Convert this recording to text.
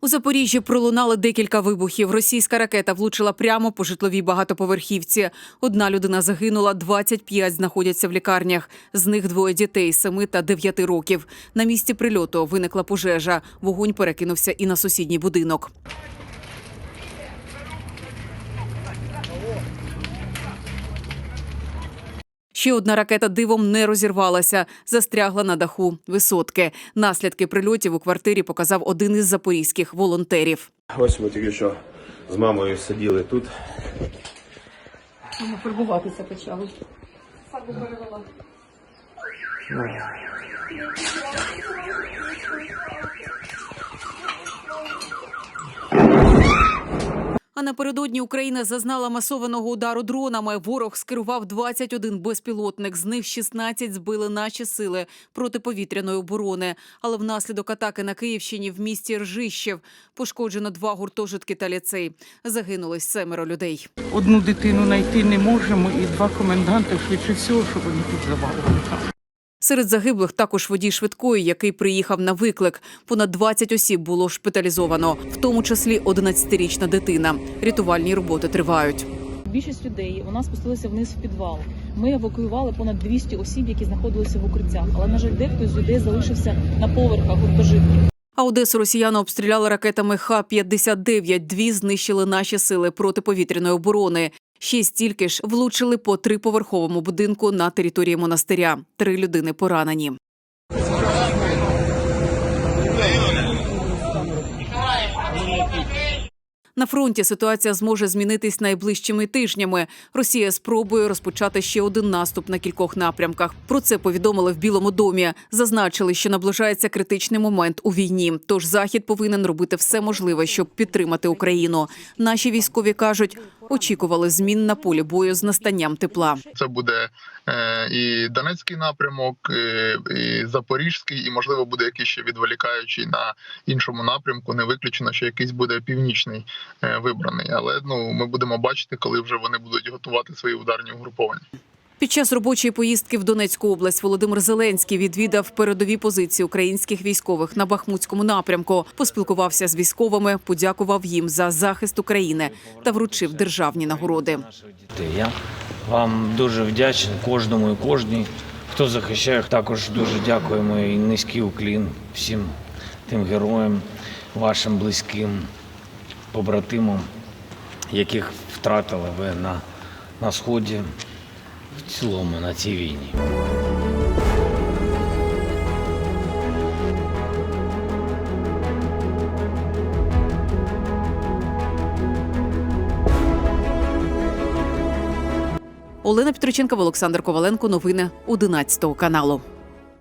У Запоріжжі пролунали декілька вибухів. Російська ракета влучила прямо по житловій багатоповерхівці. Одна людина загинула, 25 знаходяться в лікарнях. З них двоє дітей 7 та 9 років. На місці прильоту виникла пожежа. Вогонь перекинувся і на сусідній будинок. Ще одна ракета дивом не розірвалася, застрягла на даху висотки. Наслідки прильотів у квартирі показав один із запорізьких волонтерів. Ось ми тільки що з мамою сиділи тут. Фарбуватися почали. А напередодні Україна зазнала масованого удару дронами. Ворог скерував 21 безпілотник. З них 16 збили наші сили протиповітряної оборони. Але внаслідок атаки на Київщині в місті Ржищів пошкоджено два гуртожитки та ліцей. Загинули семеро людей. Одну дитину знайти не можемо, і два коменданти швидше всього, що вони тут. Серед загиблих також водій швидкої, який приїхав на виклик. Понад 20 осіб було шпиталізовано, в тому числі 11-річна дитина. Рятувальні роботи тривають. Більшість людей у нас спустилися вниз в підвал. Ми евакуювали понад 200 осіб, які знаходилися в укриттях. Але на жаль, дехто з людей залишився на поверхах гуртожитків. А Одесу росіяни обстріляли ракетами Х-59. Дві знищили наші сили протиповітряної оборони. Ще стільки ж влучили по триповерховому будинку на території монастиря. Три людини поранені. На фронті ситуація зможе змінитись найближчими тижнями. Росія спробує розпочати ще один наступ на кількох напрямках. Про це повідомили в Білому домі. Зазначили, що наближається критичний момент у війні. Тож захід повинен робити все можливе, щоб підтримати Україну. Наші військові кажуть, очікували змін на полі бою з настанням тепла. Це буде е, і Донецький напрямок, і, і Запорізький, і можливо буде якийсь ще відволікаючий на іншому напрямку. Не виключено, що якийсь буде північний е, вибраний. Але ну ми будемо бачити, коли вже вони будуть готувати свої ударні угруповання. Під час робочої поїздки в Донецьку область Володимир Зеленський відвідав передові позиції українських військових на Бахмутському напрямку, поспілкувався з військовими, подякував їм за захист України та вручив державні нагороди. Я вам дуже вдячний кожному і кожній, хто захищає. Також дуже дякуємо і низький уклін всім тим героям, вашим близьким побратимам, яких втратили ви на, на сході в цілому на цій війні. Олена Петриченка, Олександр Коваленко. Новини 11 каналу.